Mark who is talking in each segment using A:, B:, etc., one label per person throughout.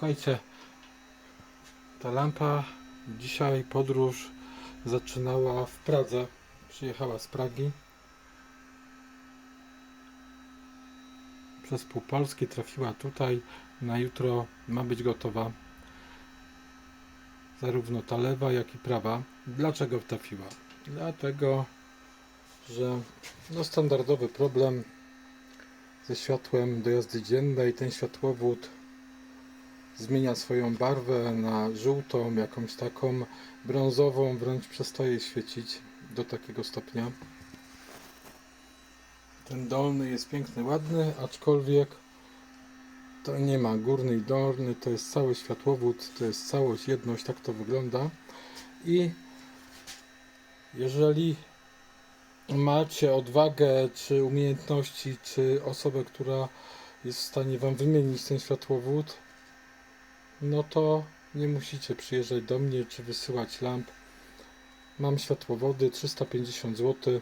A: Słuchajcie, ta lampa dzisiaj podróż zaczynała w Pradze. Przyjechała z Pragi. Przez pół Polski trafiła tutaj. Na jutro ma być gotowa. Zarówno ta lewa, jak i prawa. Dlaczego trafiła? Dlatego, że no standardowy problem ze światłem do jazdy dziennej. Ten światłowód zmienia swoją barwę na żółtą, jakąś taką brązową, wręcz przestaje świecić do takiego stopnia. Ten dolny jest piękny, ładny, aczkolwiek to nie ma górny i dolny, to jest cały światłowód, to jest całość, jedność, tak to wygląda. I jeżeli macie odwagę, czy umiejętności, czy osobę, która jest w stanie Wam wymienić ten światłowód, no to nie musicie przyjeżdżać do mnie, czy wysyłać lamp. Mam światłowody 350 zł.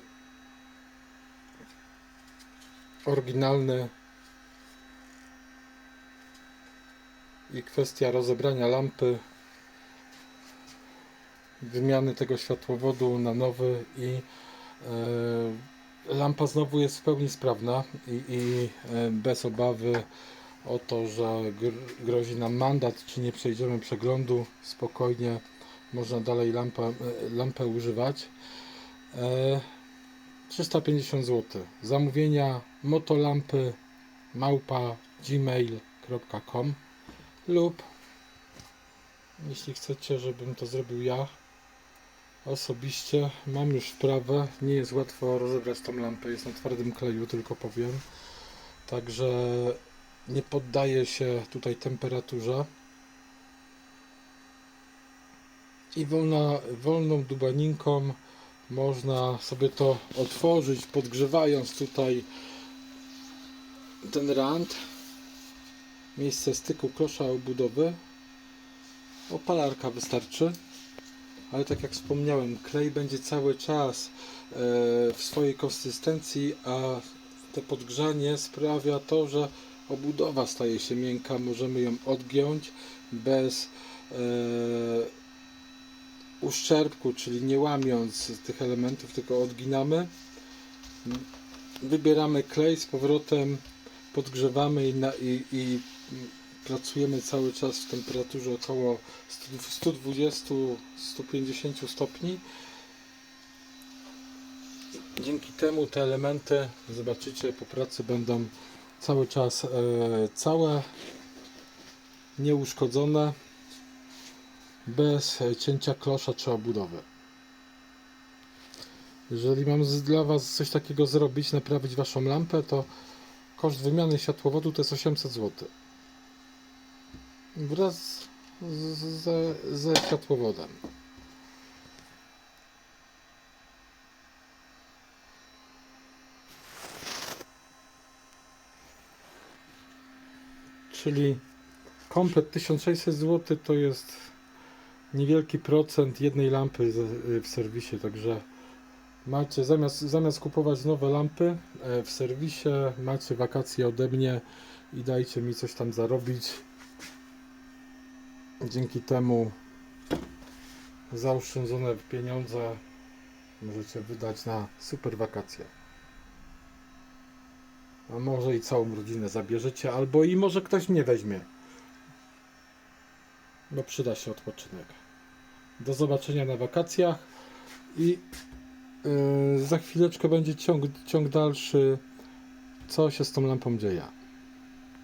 A: Oryginalne. I kwestia rozebrania lampy, wymiany tego światłowodu na nowy i e, lampa znowu jest w pełni sprawna i, i e, bez obawy o to, że gr- grozi nam mandat, czy nie przejdziemy przeglądu, spokojnie można dalej lampa, e, lampę używać. E, 350 zł. Zamówienia motolampy małpa gmail.com lub jeśli chcecie, żebym to zrobił ja osobiście, mam już wprawę, nie jest łatwo rozebrać tą lampę, jest na twardym kleju, tylko powiem. Także nie poddaje się tutaj temperaturze. I wolna, wolną dubaninką można sobie to otworzyć, podgrzewając tutaj ten rand, miejsce styku klosza obudowy. Opalarka wystarczy, ale tak jak wspomniałem, klej będzie cały czas e, w swojej konsystencji, a to podgrzanie sprawia to, że obudowa staje się miękka, możemy ją odgiąć bez e, uszczerbku, czyli nie łamiąc tych elementów, tylko odginamy. Wybieramy klej z powrotem, podgrzewamy i, na, i, i pracujemy cały czas w temperaturze około 120-150 stopni. Dzięki temu te elementy, zobaczycie, po pracy będą cały czas e, całe, nieuszkodzone, bez e, cięcia klosza czy obudowy. Jeżeli mam dla Was coś takiego zrobić, naprawić Waszą lampę, to koszt wymiany światłowodu to jest 800 zł. Wraz ze, ze światłowodem. Czyli komplet 1600 zł to jest niewielki procent jednej lampy w serwisie, także macie zamiast, zamiast kupować nowe lampy e, w serwisie, macie wakacje ode mnie i dajcie mi coś tam zarobić. Dzięki temu zaoszczędzone pieniądze możecie wydać na super wakacje. A może i całą rodzinę zabierzecie, albo i może ktoś mnie weźmie. Bo przyda się odpoczynek. Do zobaczenia na wakacjach i yy, za chwileczkę będzie ciąg, ciąg dalszy, co się z tą lampą dzieje.